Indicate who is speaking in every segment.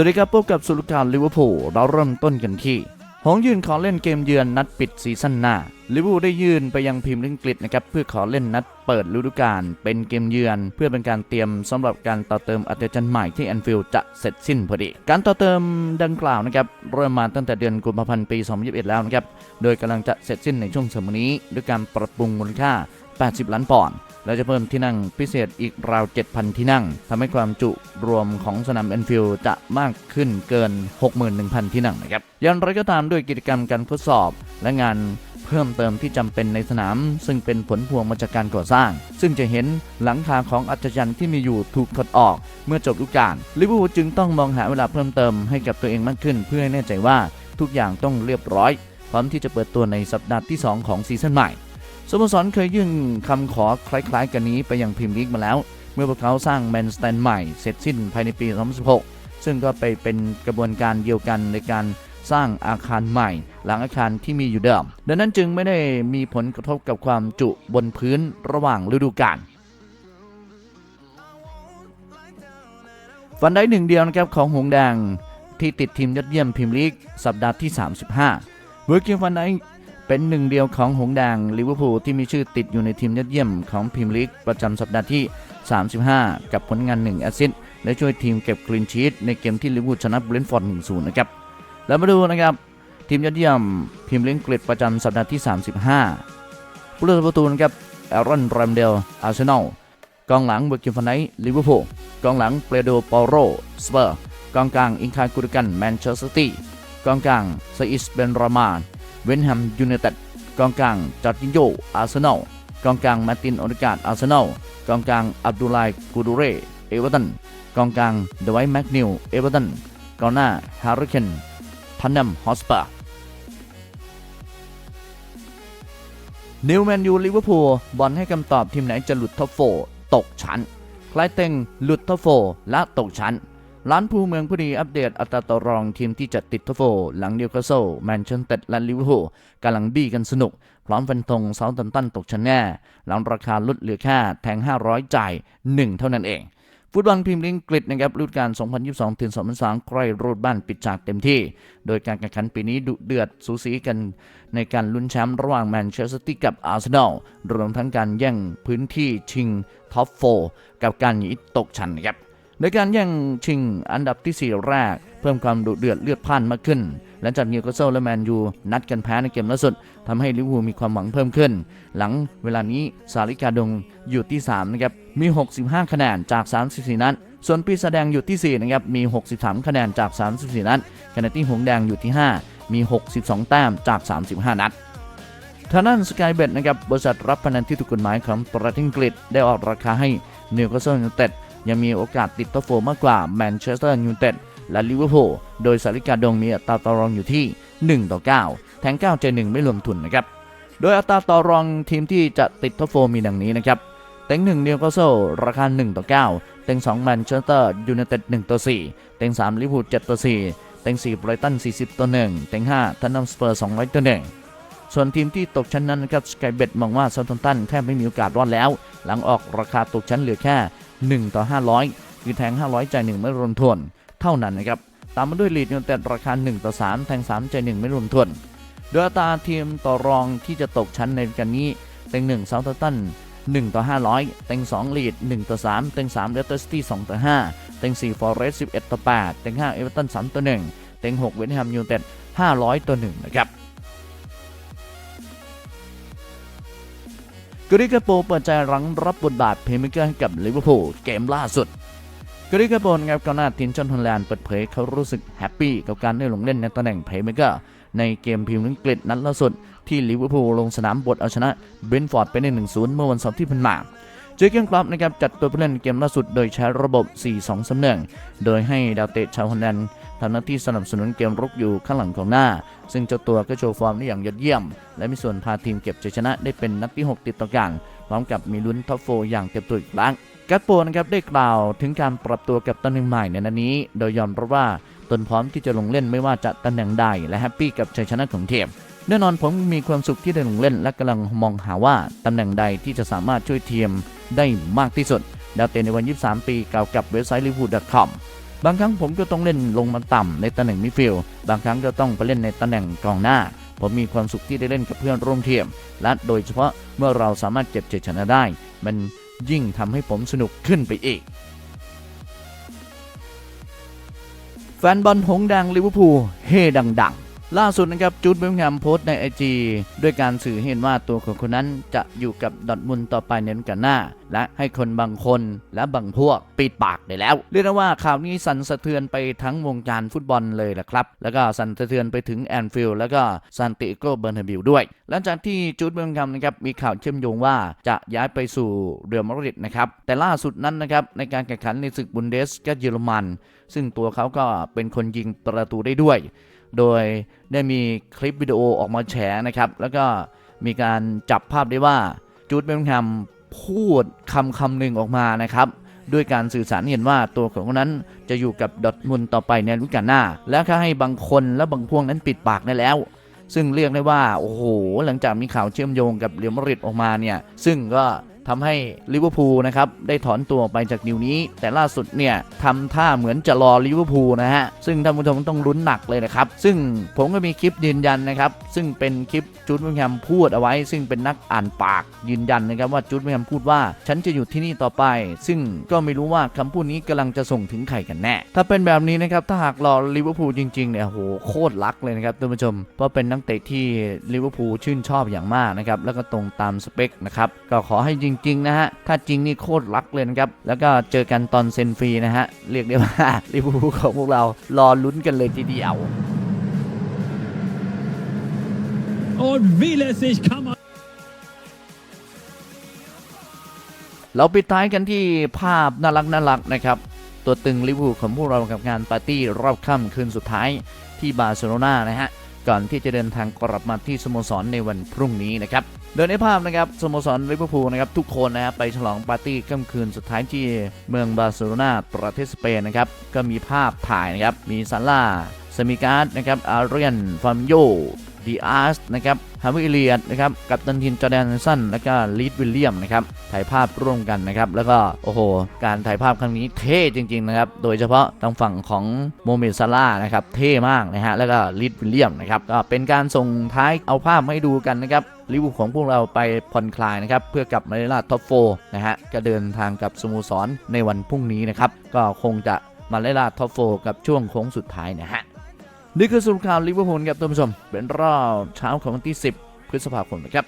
Speaker 1: วัสดีครับพบกับสุลการลิเวอร์พูลเราเริ่มต้นกันที่หงยืนขอเล่นเกมเยือนนัดปิดซีซั่นหน้าลิเวอร์พูลได้ยื่นไปยังพิมพ์ลิงกฤษนะครับเพื่อขอเล่นนัดเปิดฤดูกาลเป็นเกมเยือน เพื่อเป็นการเตรียมสำหรับการต่อเติมอัตจันใหม่ที่แอนฟิลด์จะเสร็จสิ้นพอดี การต่อเติมดังกล่าวนะครับเริ่มมาตั้งแต่เดือนกุมภาพันธ์ปี 2021 แล้วนะครับโดยกำลังจะเสร็จสิ้นในช่วงสมัยนี้ ด้วยการปรับปรุงมูลค่า 80 ล้านปอนด์และจะเพิ่มที่นั่งพิเศษอีกราว 7,000 ที่นั่งทำให้ความจุรวมของสนามแอนฟิลด์จะมากขึ้นเกิน 61,000 ที่นั่งนะครับอย่างไรก็ตามด้วยกิจกรรมการทดสอบ และงานเพิ่มเติมที่จำเป็นในสนาม ซึ่งเป็นผลพวงมาจากการก่อสร้าง ซึ่งจะเห็นหลังคาของอัจฉริยที่มีอยู่ถูกถอดออก เมื่อจบฤดูกาลลิเวอร์พูลจึงต้องมองหาเวลาเพิ่มเติมให้กับตัวเองมากขึ้น เพื่อให้แน่ใจว่าทุกอย่างต้องเรียบร้อย พร้อมที่จะเปิดตัวในสัปดาห์ที่ 2 ของซีซั่นใหม่ สโมสรเคยยื่นคำขอคล้ายๆ กันนี้ไปยังพรีเมียร์ลีกมาแล้ว เมื่อพวกเขาสร้างแมนสแตนใหม่เสร็จสิ้นภายในปี 2016 ซึ่งก็ไปเป็นกระบวนการเดียวกันในการสร้างอาคารใหม่ หลังอาคารที่มีอยู่เดิม ดังนั้นจึงไม่ได้มีผลกระทบกับความจุบนพื้นระหว่างฤดูกาลฟันได้หนึ่งเดียวนะครับของหงแดงที่ติดทีมยอดเยี่ยมพรีเมียร์ลีกสัปดาห์ที่ 35เวอร์กินฟันได เป็นหนึ่งเดียวของหงแดงลิเวอร์พูลที่มีชื่อติดอยู่ในทีมยอดเยี่ยมของพรีเมียร์ลีกประจำสัปดาห์ที่ 35 กับผลงาน 1 แอสซิสต์และช่วยทีมเก็บกรีนชีตในเกมที่ลิเวอร์พูลชนะเบรนท์ฟอร์ด1-0 นะครับแล้วมาดูนะครับทีมยอดเยี่ยมพรีเมียร์ลีกอังกฤษประจำสัปดาห์ที่ 35 ผู้เล่นประตูนะครับแอรอนแรมเดลอาร์เซนอลกองหลังเบอร์กินฟันไดลิเวอร์พูลกองหลังเปโดปอโรสเปอร์กองกลางอิงคากุรกันแมนเชสเตอร์ซิตี้กองกลางซาอิสเบนรามาน เวนแฮมยูไนเต็ดกองกลางจอร์จินโยอาร์เซนอลกองกลางมาตินโอเดกาดอาร์เซนอลกองกลางอับดุลไลกูดูเรเอเวอร์ตันกองกลางเดวิดแมกนิวเอเวอร์ตันกองหน้าฮาริเคนทันนัมฮอสปอร์นิวแมนยูลิเวอร์พูลบอลให้คำตอบทีมไหนจะหลุดท็อปโฟตกชั้นคลายเต็งหลุดท็อปโฟและตกชั้น ร้านภูเมืองผู้ดีอัปเดตอัตราต่อรองทีมที่จะติดท็อปโฟหลังนิวคาสเซิลแมนเชสเตอร์และลิเวอร์พูลกำลังบี้กันสนุก พร้อมฟันธงเซาท์แฮมป์ตันตกชั้นแน่ หลังราคาลดเหลือแค่แทง 500 จ่าย 1 เท่านั้นเอง ฟุตบอลพรีเมียร์ลีกอังกฤษนะครับฤดูกาล 2022 ถึง 2023 ใกล้รูดบ้านปิดฉากเต็มที่ โดยการแข่งขันปีนี้ดุเดือดสูสีกันในการลุ้นแชมป์ระหว่างแมนเชสเตอร์ซิตี้กับอาร์เซนอลรวมทั้งการแย่งพื้นที่ชิงท็อป4กับการหนีตกชั้นนะครับ ในการแย่งชิงอันดับทีสี่ 4 แรก เพิ่มความดุเดือดเลือดพ่านมากขึ้น หลังจากนิวคาสเซิลและแมนยูนัดกันแพ้ในเกมล่าสุดทำให้ลิเวอร์พูลมีความหวังเพิ่มขึ้น หลังเวลานี้ซาลิกาดงอยู่ที่3นะครับมี 65 คะแนนจาก 34 นัดส่วนปีศาจแดงอยู่ที่ 4 นะครับ มี 63 คะแนนจาก 34 นัดขณะที่หงแดงอยู่ที่ 5 มี 62 แต้มจาก 35 นัดทางด้านสกายเบ t นะครับ บริษัทรับพนันที่ถูกกฎหมายของประเทศอังกฤษได้ออกราคาให้นิวคาสเซิลยูไนเต็ด ยังมีโอกาสติดท็อปโฟร์มากกว่าแมนเชสเตอร์ยูไนเต็ดและลิเวอร์พูลโดยสาริกาดงมีอัตราต่อรองอยู่ที่ 1 ต่อ 9 แทง9ใจ1ไม่รวมทุนนะครับ โดยอัตราต่อรองทีมที่จะติดท็อปโฟร์มีดังนี้นะครับ เต็ง1นิวคาสเซิลราคา 1 ต่อ 9 เต็ง2แมนเชสเตอร์ยูไนเต็ด1ต่อ 4 เต็ง3ลิเวอร์พูล7ต่อ 4 เต็ง4ไบรตัน 40 ต่อ 1 เต็ง5ทันนัมสเปอร์ 200 ต่อ 1 ส่วนทีมที่ตกชั้นนั้นนะครับสกายเบ t มองว่าซา u ์ตันแทบไม่มีโอกาสรอดแล้ว หลังออกราคาตกชั้นเหลือแค่ 1 ต่อ 500 คือแทง 500 จ่าย1ไม่รวมทวน เท่านั้นนะครับ ตามมาด้วยลีดยูนเต็ดราคา 1 ต่อ 3 แทง 3 จ่าย1ไม่รวมทวน โดยอัตราทีมต่อรองที่จะตกชั้นในกันนี้เต็ง1 s ซา u ์ตัน1ต่อ 500 เต็ง2ลีด1ต่อ 3 เต็ง3เลสเตอร์ซิตี้2ต่อ 5 เต็ง4ฟอร์เรสต์11 ต่อ 8 เต็ง5เอเวอร์ตัน3ต่อ 1 เต็ง6เวสต์แฮมยูนเต็ด500 ต่อ 1 นะครับ กริกาโปเปิดใจหลังรับบทบาทเพย์เมเกอร์ให้กับลิเวอร์พูลเกมล่าสุดกริกาโปนะครับกองหน้าทีมชาติฮอลแลนด์เปิดเผยเขารู้สึกแฮปปี้กับการได้ลงเล่นในตำแหน่งเพย์เมเกอร์ในเกมพรีเมียร์ลีกอังกฤษนัดล่าสุด ที่ลิเวอร์พูลลงสนามบทเอาชนะเบนฟอร์ดไปใน1-0 เมื่อวันเสาร์ที่ผ่านมาเจอเกนคลับนะครับจัดตัวผู้เล่นเกมล่าสุดโดยใช้ระบบ 4-2สำเนืองโดยให้ดาวเตะชาวฮอลแลนด์ ทำหน้าที่สนับสนุนเกมรุกอยู่ข้างหลังของหน้า ซึ่งเจ้าตัวก็โชว์ฟอร์มได้อย่างยอดเยี่ยม และมีส่วนพาทีมเก็บชัยชนะได้เป็นนัดที่ 6 ติดต่อกันพร้อมกับมีลุ้นท็อปโฟร์อย่างเต็มตัวอีกครั้งกัตโปนะครับได้กล่าวถึงการปรับตัวกับตำแหน่งใหม่ในนัดนี้ โดยยอมรับว่าตนพร้อมที่จะลงเล่นไม่ว่าจะตำแหน่งใดและแฮปปี้กับชัยชนะของทีมแน่นอนผมมีความสุขที่ได้ลงเล่น และกำลังมองหาว่าตำแหน่งใดที่จะสามารถช่วยทีมได้มากที่สุดดาวเตะในวัน 23 ปีกล่าวกับเว็บไซต์ liverpool.com บางครั้งผมก็ต้องเล่นลงมาต่ำในตำแหน่งมิดฟิลด์บางครั้งก็ต้องไปเล่นในตำแหน่งกองหน้า ผมมีความสุขที่ได้เล่นกับเพื่อนร่วมทีมและโดยเฉพาะเมื่อเราสามารถเก็บชัยชนะได้ มันยิ่งทำให้ผมสนุกขึ้นไปอีก แฟนบอลหงแดงลิเวอร์พูลเฮดังๆ ล่าสุดนะครับจูดเบลแฮมโพสต์ในไอจีด้วยการสื่อให้เห็นว่าตัวของคนนั้นจะอยู่กับดอทมุนต่อไปในฤดูกาลหน้า และให้คนบางคนและบางพวกปิดปากได้แล้ว เรียกได้ว่าข่าวนี้สั่นสะเทือนไปทั้งวงการฟุตบอลเลยแหละครับ แล้วก็สั่นสะเทือนไปถึงแอนฟิลด์แล้วก็ซานติโกเบอร์นาบิวด้วย หลังจากที่จูดเบลแฮมนะครับมีข่าวเชื่อมโยงว่าจะย้ายไปสู่เรอัลมาดริดนะครับแต่ล่าสุดนั้นนะครับในการแข่งขันในศึกบุนเดสกาเยอรมัน ซึ่งตัวเขาก็เป็นคนยิงประตูได้ด้วย โดยได้มีคลิปวิดีโอออกมาแฉนะครับ แล้วก็มีการจับภาพได้ว่าจูดเบลแฮมพูดคำคำหนึ่งออกมานะครับด้วยการสื่อสารเห็นว่าตัวของนั้นจะอยู่กับดอทมุนต่อไปในฤดูกาลหน้า และก็ให้บางคนและบางพวกนั้นปิดปากได้แล้ว ซึ่งเรียกได้ว่า โอ้โห หลังจากมีข่าวเชื่อมโยงกับเรอัลมาริดออกมาเนี่ย ซึ่งก็ ทำให้ลิเวอร์พูลนะครับได้ถอนตัวออกไปจากดิวนี้ แต่ล่าสุดเนี่ยทำท่าเหมือนจะรอลิเวอร์พูลนะฮะ ซึ่งท่านผู้ชมต้องลุ้นหนักเลยนะครับ ซึ่งผมก็มีคลิปยืนยันนะครับ ซึ่งเป็นคลิปจูดวิงแฮมพูดเอาไว้ ซึ่งเป็นนักอ่านปากยืนยันนะครับว่าจูดวิงแฮมพูดว่าฉันจะอยู่ที่นี่ต่อไป ซึ่งก็ไม่รู้ว่าคำพูดนี้กำลังจะส่งถึงใครกันแน่ ถ้าเป็นแบบนี้นะครับถ้าหากรอลิเวอร์พูลจริงๆเนี่ยโหโคตรรักเลยนะครับท่านผู้ชม เพราะเป็นนักเตะที่ลิเวอร์พูลชื่นชอบอย่างมากนะครับแล้วก็ตรงตามสเปคนะครับก็ขอให้จริงๆนะฮะ ถ้าจริงนี่โคตรรักเลยนะครับ แล้วก็เจอกันตอนเซ็นฟรีนะฮะ เรียกได้ว่าลิเวอร์พูลของพวกเรารอลุ้นกันเลยทีเดียว
Speaker 2: Und wie lässig kann man
Speaker 1: เราปิดท้ายกันที่ภาพน่ารักน่ารักนะครับ ตัวตึงลิเวอร์พูลของพวกเรากับงานปาร์ตี้รอบค่ำคืนสุดท้ายที่บาร์เซโลนานะฮะ ก่อนที่จะเดินทางกลับมาที่สโมสรในวันพรุ่งนี้นะครับ โดยในภาพนะครับสโมสรลิเวอร์พูลนะครับทุกคนนะครับไปฉลองปาร์ตี้ค่ำคืนสุดท้ายที่เมืองบาร์เซโลนาประเทศสเปนนะครับก็มีภาพถ่ายนะครับมีซาร่าสมิการ์ดนะครับอาเรียนฟาร์มโยดีอาร์สนะครับ ฮาวิเลียดนะครับกับตันทินจอแดนสันแล้วก็ลีดวิลเลียมนะครับถ่ายภาพร่วมกันนะครับแล้วก็โอ้โห การถ่ายภาพครั้งนี้เท่จริงๆนะครับโดยเฉพาะทางฝั่งของโมเมดซาร่านะครับเท่มากนะฮะแล้วก็ลีดวิลเลียมนะครับก็เป็นการส่งท้ายเอาภาพให้ดูกันนะครับลิเวอร์พูลของพวกเราไปผ่อนคลายนะครับ เพื่อกลับมาในลาดท็อปโฟนะฮะก็เดินทางกับสโมสรในวันพรุ่งนี้นะครับ ก็คงจะมาไล่ล่าท็อปโฟกับช่วงโค้งสุดท้ายนะฮะ นี่คือสรุปข่าวลิเวอร์พูลครับท่านผู้ชม เป็นรอบเช้าของวันที่ 10 พฤษภาคมนะครับ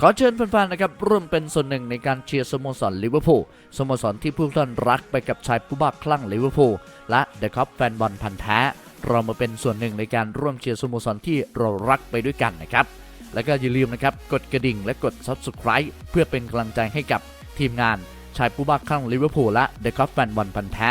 Speaker 1: ขอเชิญแฟนๆนะครับร่วมเป็นส่วนหนึ่งในการเชียร์สโมสรลิเวอร์พูลสโมสรที่ผู้ท่านรักไปกับชายผู้บ้าคลั่งลิเวอร์พูลและเดอะคัพแฟนบอลพันธ์แท้ เรามาเป็นส่วนหนึ่งในการร่วมเชียร์สโมสรที่เรารักไปด้วยกันนะครับ แล้วก็อย่าลืมนะครับกดกระดิ่งและกด Subscribe เพื่อเป็นกำลังใจให้กับทีมงานชายผู้บ้าคลั่งลิเวอร์พูลและเดอะคัพแฟนบอลพันธ์แท้